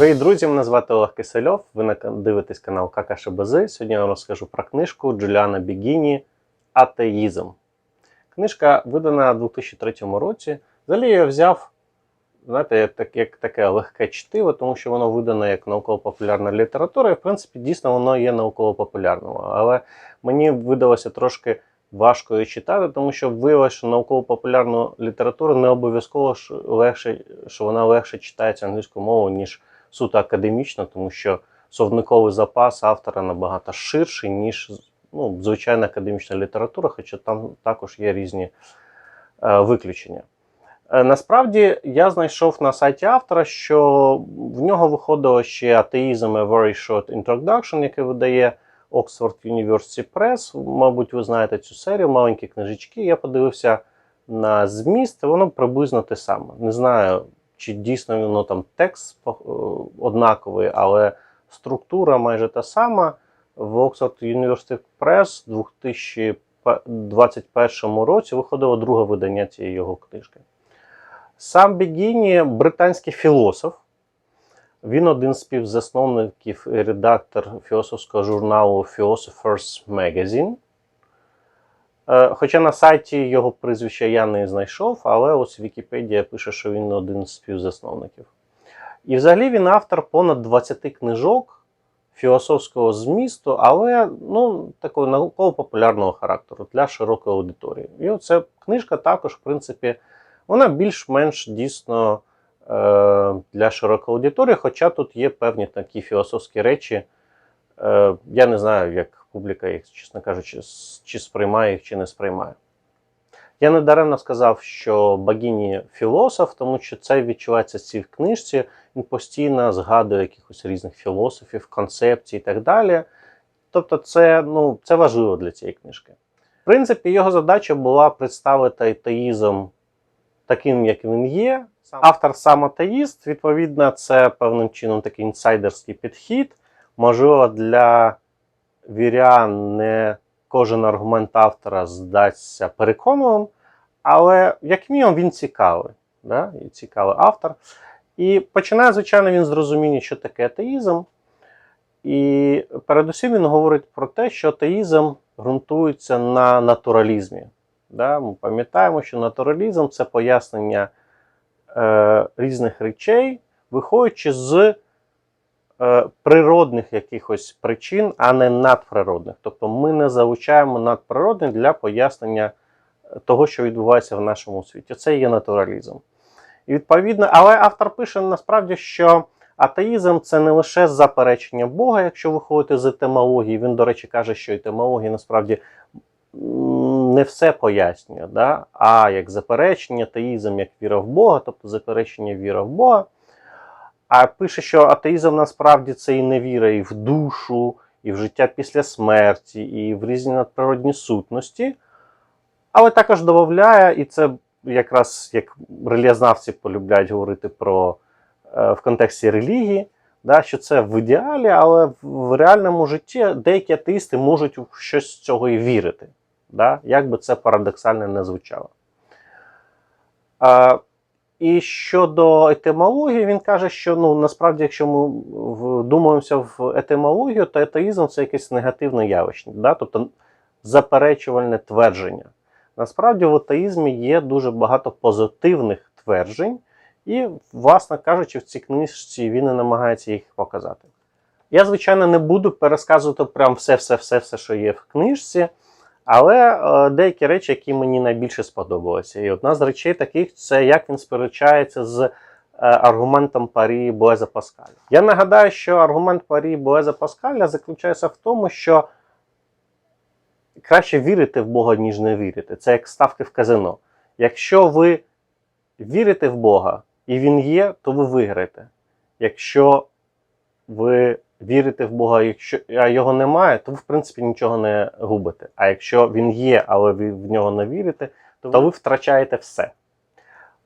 Привіт, друзі! Мене звати Олег Кисельов. Ви на- дивитесь канал ККШБЗ. Сьогодні я вам розкажу про книжку Джуліана Бігіні Атеїзм. Книжка видана у 2003 році. Взагалі я взяв, знаєте, так- як таке легке чтиво, тому що воно видано як науково-популярна література, і в принципі дійсно воно є науково-популярним. Але мені видалося трошки важко її читати, тому що виявилося, що науково-популярну літературу не обов'язково легше, що вона легше читається англійською мовою, ніж суто академічно, тому що словниковий запас автора набагато ширший, ніж ну, звичайна академічна література, хоча там також є різні е, виключення. Е, Насправді я знайшов на сайті автора, що в нього виходило ще атеїзм A Very Short Introduction, який видає Oxford University Press. Мабуть, ви знаєте цю серію, маленькі книжечки. Я подивився на зміст, воно приблизно те саме. Не знаю, чи дійсно воно там текст е, однаковий, але структура майже та сама. В Oxford University Press у 2021 році виходило друге видання цієї його книжки. Сам Бігіні британський філософ. Він один з співзасновників і редактор філософського журналу Philosopher's Magazine. Е, Хоча на сайті його прізвища я не знайшов, але ось Вікіпедія пише, що він один з співзасновників. І взагалі він автор понад 20 книжок філософського змісту, але ну, такого науково-популярного характеру для широкої аудиторії. І оця книжка також, в принципі, вона більш-менш дійсно е, для широкої аудиторії, хоча тут є певні такі філософські речі. Е, я не знаю, як публіка їх, чесно кажучи, чи сприймає їх, чи не сприймає. Я не даремно сказав, що Багіні філософ, тому що це відчувається в цій книжці. Він постійно згадує якихось різних філософів, концепцій і так далі. Тобто, це, ну, це важливо для цієї книжки. В принципі, його задача була представити атеїзм таким, як він є. Автор сам атеїст, відповідно, це певним чином такий інсайдерський підхід. Можливо, для вірян не кожен аргумент автора здасться переконливим, але як мінімум він цікавий. Да? І цікавий автор. І починає, звичайно, він з розуміння, що таке атеїзм. І передусім він говорить про те, що атеїзм ґрунтується на натуралізмі. Да? Ми пам'ятаємо, що натуралізм це пояснення е, різних речей, виходячи з природних якихось причин, а не надприродних. Тобто ми не залучаємо надприродне для пояснення того, що відбувається в нашому світі. Це є натуралізм. І відповідно, але автор пише насправді, що атеїзм це не лише заперечення Бога, якщо виходити з етимології. Він, до речі, каже, що етимологія насправді не все пояснює, да? а як заперечення, атеїзм як віра в Бога, тобто заперечення віра в Бога. А пише, що атеїзм насправді це і не віра і в душу, і в життя після смерті, і в різні надприродні сутності. Але також додає, і це якраз як релігізнавці полюбляють говорити про е, в контексті релігії, да, що це в ідеалі, але в, в реальному житті деякі атеїсти можуть у щось з цього і вірити. Да, як би це парадоксально не звучало. І щодо етимології, він каже, що ну, насправді, якщо ми вдумаємося в етимологію, то атеїзм це якесь негативне явище, да? тобто заперечувальне твердження. Насправді в атеїзмі є дуже багато позитивних тверджень, і, власне кажучи, в цій книжці він і намагається їх показати. Я, звичайно, не буду пересказувати прям все-все-все, що є в книжці, але е, деякі речі, які мені найбільше сподобалися. І одна з речей таких це як він сперечається з е, аргументом парі Блеза Паскаля. Я нагадаю, що аргумент парі Блеза Паскаля заключається в тому, що краще вірити в Бога, ніж не вірити. Це як ставки в казино. Якщо ви вірите в Бога і Він є, то ви виграєте. Якщо ви вірите в Бога, якщо а його немає, то ви в принципі нічого не губите. А якщо він є, але ви в нього не вірите, то ви втрачаєте все.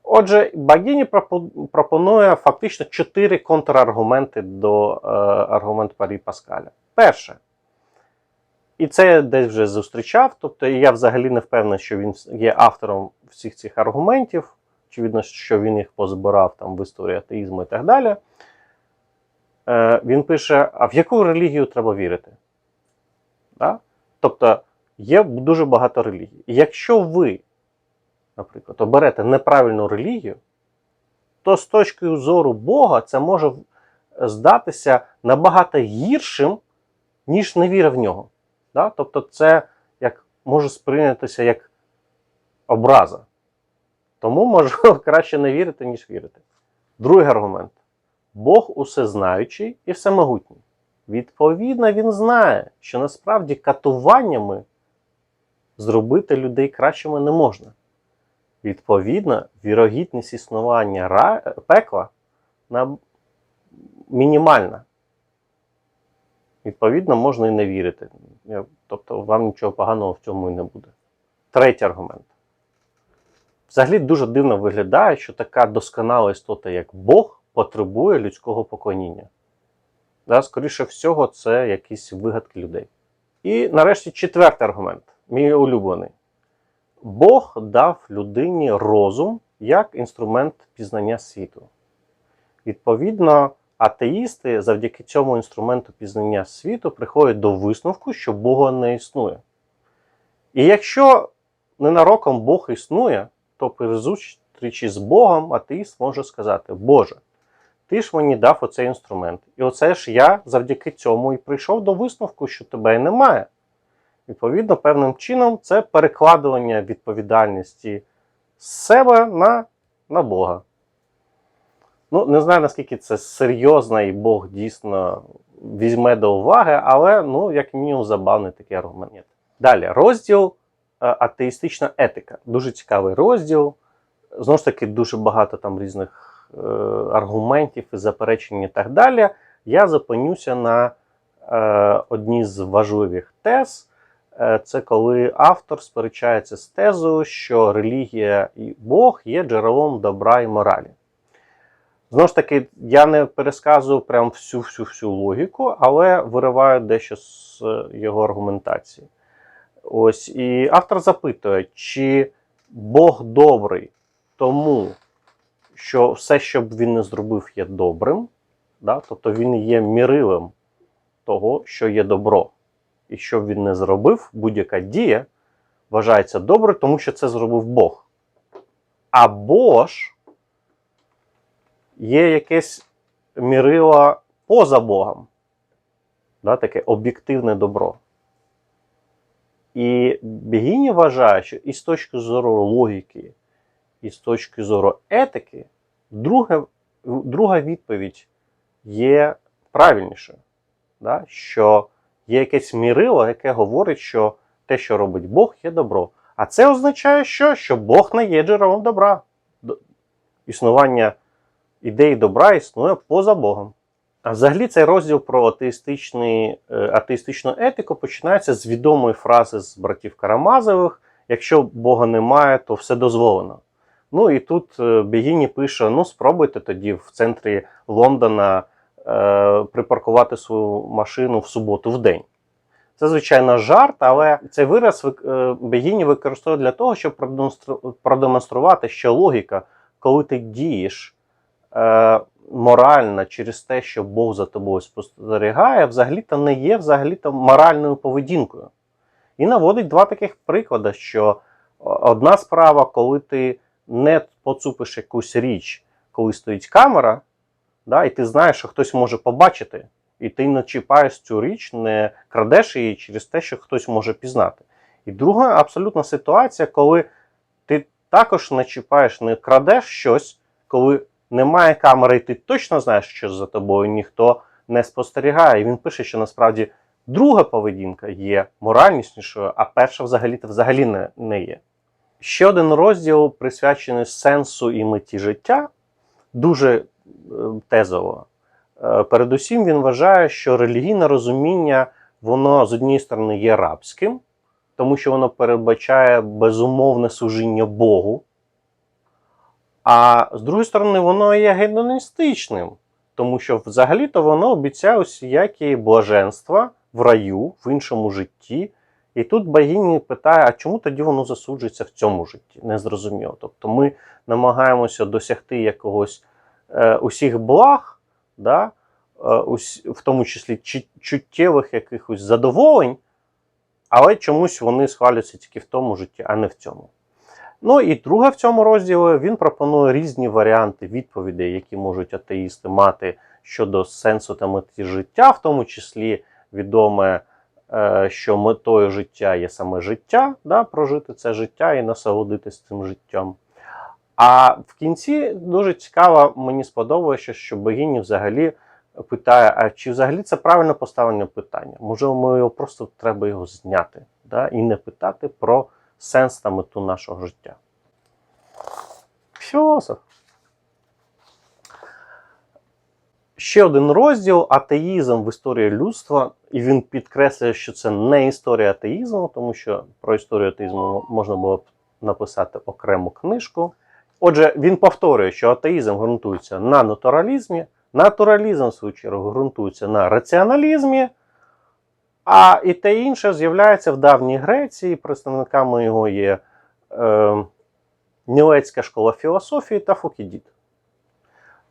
Отже, Багіні пропонує фактично чотири контраргументи до е, аргумент парі Паскаля. Перше, і це я десь вже зустрічав, тобто я взагалі не впевнений, що він є автором всіх цих аргументів. Очевидно, що він їх позбирав там в історії атеїзму і так далі. Е, він пише: а в яку релігію треба вірити? Да? Тобто є дуже багато релігій. І якщо ви, наприклад, оберете неправильну релігію, то з точки зору Бога це може здатися набагато гіршим, ніж невіра в нього. Да? Тобто, це як може сприйнятися як образа. Тому можливо краще не вірити, ніж вірити. Другий аргумент: Бог усезнаючий і всемогутній. Відповідно, він знає, що насправді катуваннями зробити людей кращими не можна. Відповідно, вірогідність існування ра... пекла на... мінімальна. Відповідно, можна і не вірити. Тобто вам нічого поганого в цьому і не буде. Третій аргумент. Взагалі дуже дивно виглядає, що така досконала істота, як Бог, потребує людського поклоніння. Да, скоріше всього, це якісь вигадки людей. І нарешті четвертий аргумент, мій улюблений. Бог дав людині розум як інструмент пізнання світу. Відповідно, атеїсти завдяки цьому інструменту пізнання світу приходять до висновку, що Бога не існує. І якщо ненароком Бог існує, то при зустрічі з Богом атеїст може сказати: Боже, ти ж мені дав оцей інструмент. І оце ж я завдяки цьому і прийшов до висновку, що тебе немає. Відповідно, певним чином це перекладування відповідальності з себе на, на Бога. Ну, не знаю, наскільки це серйозно і Бог дійсно візьме до уваги, але, ну, як мінімум, забавний такий аргумент. Далі, розділ е, атеїстична етика. Дуже цікавий розділ. Знову ж таки, дуже багато там різних аргументів і заперечень і так далі. Я зупинюся на е, одній з важливих тез. Е, Це коли автор сперечається з тезою, що релігія і Бог є джерелом добра і моралі. Знову ж таки, я не пересказую прям всю всю всю логіку, але вириваю дещо з е, його аргументації. Ось і автор запитує, чи Бог добрий тому, що все, що б він не зробив, є добрим, да? тобто він є мірилем того, що є добро. І що б він не зробив, будь-яка дія вважається доброю, тому що це зробив Бог. Або ж є якесь мірило поза Богом, да, таке об'єктивне добро. І Бігіні вважає, що і з точки зору логіки, і з точки зору етики, друге, друга відповідь є правильнішою. Да? Що є якесь мірило, яке говорить, що те, що робить Бог, є добро. А це означає, що? що Бог не є джерелом добра. Існування ідеї добра існує поза Богом. А взагалі цей розділ про е, атеїстичну етику починається з відомої фрази з братів Карамазових: якщо Бога немає, то все дозволено. Ну і тут е, Бегіні пише: ну, спробуйте тоді в центрі Лондона е, припаркувати свою машину в суботу в день. Це, звичайно, жарт, але цей вираз е, Бегіні використовує для того, щоб продемонструвати, що логіка, коли ти дієш е, морально через те, що Бог за тобою спостерігає, взагалі-то не є взагалі-то моральною поведінкою. І наводить два таких приклади, що одна справа, коли ти не поцупиш якусь річ, коли стоїть камера, да, і ти знаєш, що хтось може побачити, і ти не чіпаєш цю річ, не крадеш її через те, що хтось може пізнати. І друга абсолютна ситуація, коли ти також не чіпаєш, не крадеш щось, коли немає камери, і ти точно знаєш, що за тобою ніхто не спостерігає. І він пише, що насправді друга поведінка є моральнішою, а перша взагалі-то взагалі не, не є. Ще один розділ присвячений сенсу і меті життя, дуже е, тезово. Е, Передусім він вважає, що релігійне розуміння, воно з однієї сторони є рабським, тому що воно передбачає безумовне служіння Богу. А з другої сторони, воно є гедоністичним, тому що взагалі-то воно обіцяє усіякі блаженства в раю, в іншому житті. І тут богині питає, а чому тоді воно засуджується в цьому житті? Незрозуміло. Тобто ми намагаємося досягти якогось е, усіх благ, да? ус- в тому числі чу- чуттєвих якихось задоволень, але чомусь вони схвалюються тільки в тому житті, а не в цьому. Ну і друга в цьому розділі він пропонує різні варіанти відповідей, які можуть атеїсти мати щодо сенсу та мети життя, в тому числі відоме, е, що метою життя є саме життя, да, прожити це життя і насолодитись цим життям. А в кінці дуже цікаво, мені сподобалося, що богиня взагалі питає: а чи взагалі це правильно поставлене питання? Можливо, ми його просто треба його зняти да, і не питати про сенс та мету нашого життя. Філософ. Ще один розділ атеїзм в історії людства, і він підкреслює, що це не історія атеїзму, тому що про історію атеїзму можна було б написати окрему книжку. Отже, він повторює, що атеїзм ґрунтується на натуралізмі, натуралізм, в свою чергу, ґрунтується на раціоналізмі, а і те інше з'являється в давній Греції. Представниками його є е, Нілецька школа філософії та Фукідід.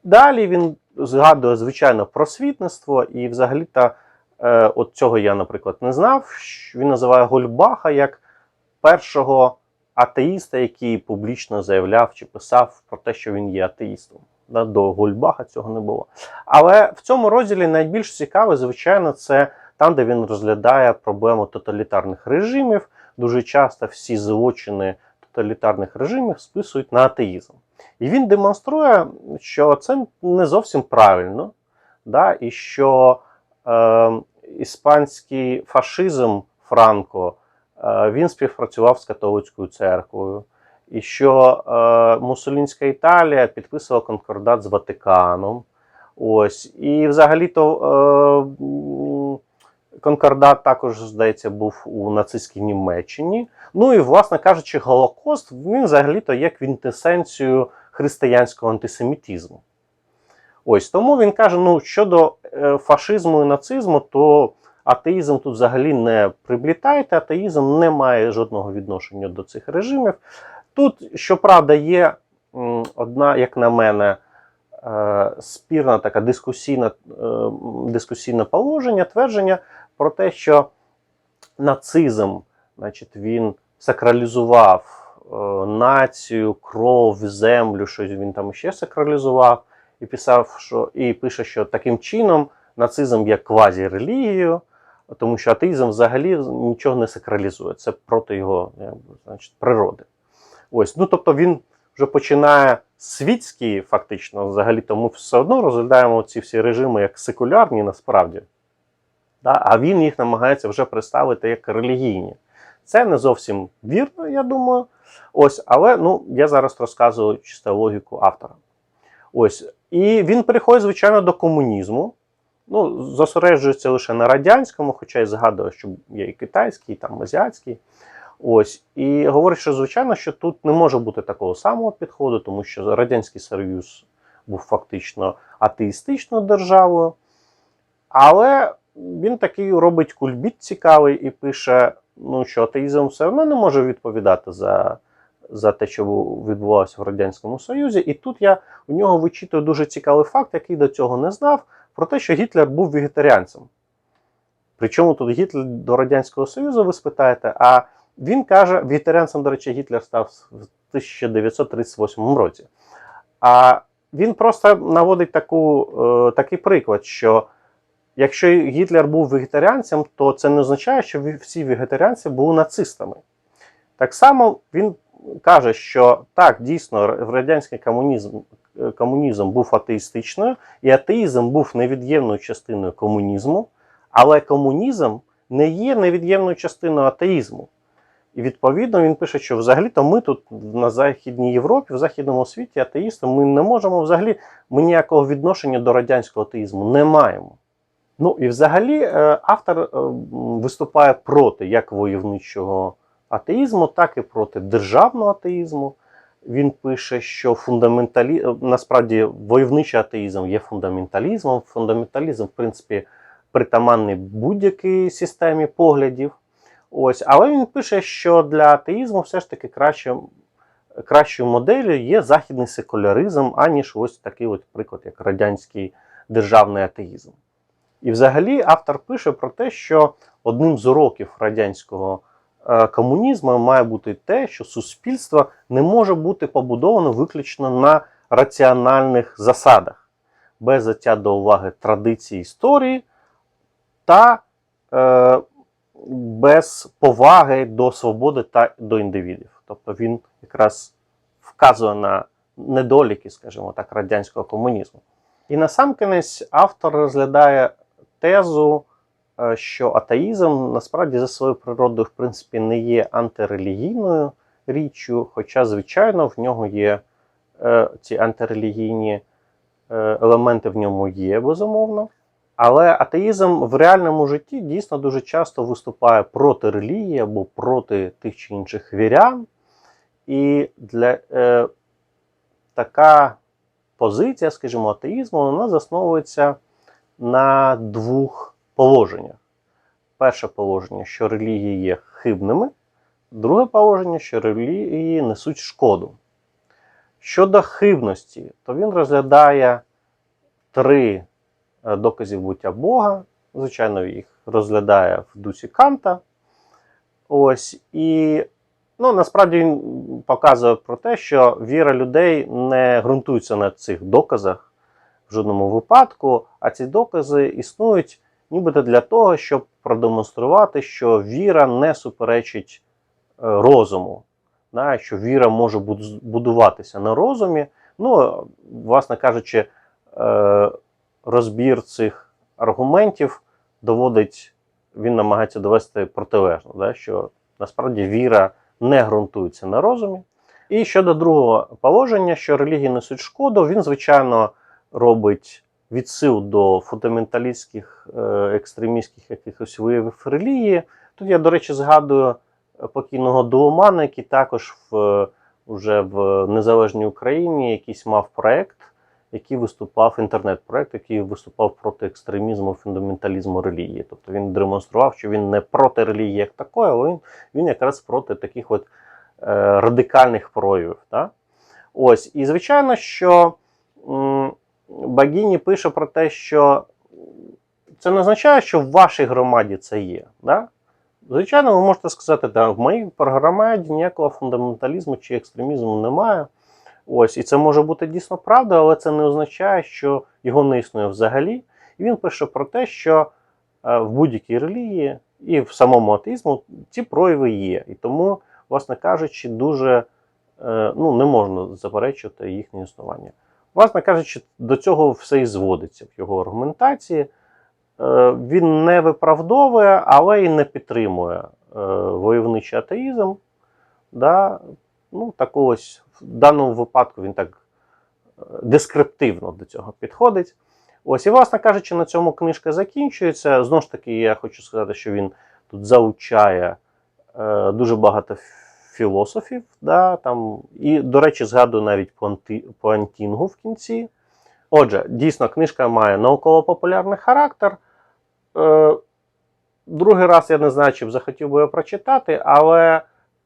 Далі він згадує, звичайно, просвітництво, і взагалі та е, от цього я, наприклад, не знав. Він називає Гольбаха як першого атеїста, який публічно заявляв чи писав про те, що він є атеїстом. До Гольбаха цього не було. Але в цьому розділі найбільш цікаве, звичайно, це там, де він розглядає проблему тоталітарних режимів. Дуже часто всі злочини тоталітарних режимів списують на атеїзм. І він демонструє, що це не зовсім правильно, да, і що е, іспанський фашизм Франко е, він співпрацював з католицькою церквою, і що е, Мусолінська Італія підписувала конкордат з Ватиканом. Ось, і взагалі-то е, конкордат також, здається, був у нацистській Німеччині. Ну і, власне кажучи, Голокост він взагалі-то є квінтесенцією християнського антисемітизму. Ось тому він каже: ну, щодо е, фашизму і нацизму, то атеїзм тут взагалі не приблітайте, атеїзм не має жодного відношення до цих режимів. Тут, щоправда, є одна, як на мене, е, спірна така дискусійна, е, дискусійне положення, твердження про те, що нацизм, значить, він сакралізував націю, кров, землю, щось він там ще сакралізував, і писав, що і пише, що таким чином нацизм є квазірелігією, тому що атеїзм взагалі нічого не сакралізує. Це проти його якби, значить, природи. Ось, ну тобто він вже починає світський, фактично, взагалі, тому все одно розглядаємо ці всі режими як секулярні насправді. Да? А він їх намагається вже представити як релігійні. Це не зовсім вірно, я думаю. Ось, але ну, я зараз розказую чисто логіку автора. Ось. І він переходить, звичайно, до комунізму. Ну, зосереджується лише на радянському, хоча й згадує, що є і китайський, і там азіатський. Ось. І говорить, що, звичайно, що тут не може бути такого самого підходу, тому що Радянський Союз був фактично атеїстичною державою. Але він такий робить кульбіт цікавий і пише, ну, що атеїзм все одно не може відповідати за, за те, що відбувалося в Радянському Союзі. І тут я у нього вичитую дуже цікавий факт, який до цього не знав, про те, що Гітлер був вегетаріанцем. Причому тут Гітлер до Радянського Союзу, ви спитаєте, а він каже, вегетаріанцем, до речі, Гітлер став в 1938 році. А він просто наводить таку, е, такий приклад, що якщо Гітлер був вегетаріанцем, то це не означає, що всі вегетаріанці були нацистами. Так само він каже, що так, дійсно, радянський комунізм, е, комунізм був атеїстичною, і атеїзм був невід'ємною частиною комунізму, але комунізм не є невід'ємною частиною атеїзму. І відповідно він пише, що взагалі-то ми тут на Західній Європі, в Західному світі атеїсти, ми не можемо взагалі, ми ніякого відношення до радянського атеїзму не маємо. Ну і взагалі е, автор е, виступає проти як войовничого атеїзму, так і проти державного атеїзму. Він пише, що фундаменталі... насправді войовничий атеїзм є фундаменталізмом. Фундаменталізм, в принципі, притаманний будь-якій системі поглядів. Ось, але він пише, що для атеїзму все ж таки краще, кращою моделлю є західний секуляризм, аніж ось такий от приклад, як радянський, державний атеїзм. І взагалі автор пише про те, що одним з уроків радянського комунізму має бути те, що суспільство не може бути побудовано виключно на раціональних засадах, без взяття до уваги традиції історії та е, без поваги до свободи та до індивідів. Тобто він якраз вказує на недоліки, скажімо так, радянського комунізму. І насамкінець автор розглядає тезу, е, що атеїзм насправді за своєю природою, в принципі, не є антирелігійною річчю, хоча, звичайно, в нього є е, ці антирелігійні е, елементи в ньому є, безумовно. Але атеїзм в реальному житті дійсно дуже часто виступає проти релігії або проти тих чи інших вірян. І для е, така позиція, скажімо, атеїзму, вона засновується на двох положеннях. Перше положення, що релігії є хибними, друге положення, що релігії несуть шкоду. Щодо хибності, то він розглядає три е, доказів буття Бога. Звичайно, їх розглядає в дусі Канта. Ось, і ну, насправді він показує про те, що віра людей не ґрунтується на цих доказах в жодному випадку, а ці докази існують нібито для того, щоб продемонструвати, що віра не суперечить е, розуму, да, що віра може будуватися на розумі. Ну, власне кажучи, е, розбір цих аргументів доводить, він намагається довести протилежно, да, що насправді віра не ґрунтується на розумі. І щодо другого положення, що релігії несуть шкоду, він, звичайно, робить відсил до фундаменталістських, е, екстремістських якихось виявів релігії. Тут я, до речі, згадую покійного Дуомана, який також в, вже в незалежній Україні якийсь мав проект, який виступав, інтернет-проект, який виступав проти екстремізму, фундаменталізму релігії. Тобто він демонстрував, що він не проти релігії як такої, але він, він якраз проти таких от е, радикальних проявів. Да? Ось, і звичайно, що Багіні пише про те, що це не означає, що в вашій громаді це є. Да? Звичайно, ви можете сказати, да, в моїй громаді ніякого фундаменталізму чи екстремізму немає. Ось, і це може бути дійсно правда, але це не означає, що його не існує взагалі. І він пише про те, що е, в будь-якій релігії і в самому атеїзму ці прояви є. І тому, власне кажучи, дуже е, ну, не можна заперечувати їхнє існування. Власне кажучи, до цього все і зводиться в його аргументації. Е, Він не виправдовує, але і не підтримує е, войовничий атеїзм. Да? Ну, так ось в даному випадку він так е, дескриптивно до цього підходить. Ось, і, власне кажучи, на цьому книжка закінчується. Знову ж таки, я хочу сказати, що він тут залучає е, дуже багато філософів. Да, там, і, до речі, згадую навіть Пуантінгу в кінці. Отже, дійсно, книжка має науково-популярний характер. Е, другий раз я не знаю, чи б захотів би його прочитати, але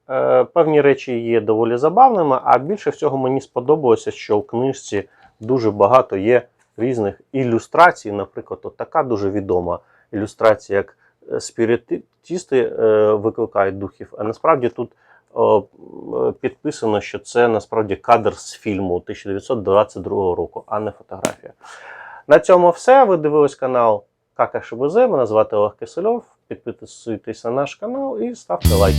е, певні речі є доволі забавними, а більше всього мені сподобалося, що в книжці дуже багато є різних ілюстрацій. Наприклад, от така дуже відома ілюстрація, як е, спіритисти е, викликають духів. А насправді тут підписано, що це насправді кадр з фільму 1922 року, а не фотографія. На цьому все. Ви дивились канал Кака ШБЗ. Мене звати Олег Кисельов. Підписуйтесь на наш канал і ставте лайк.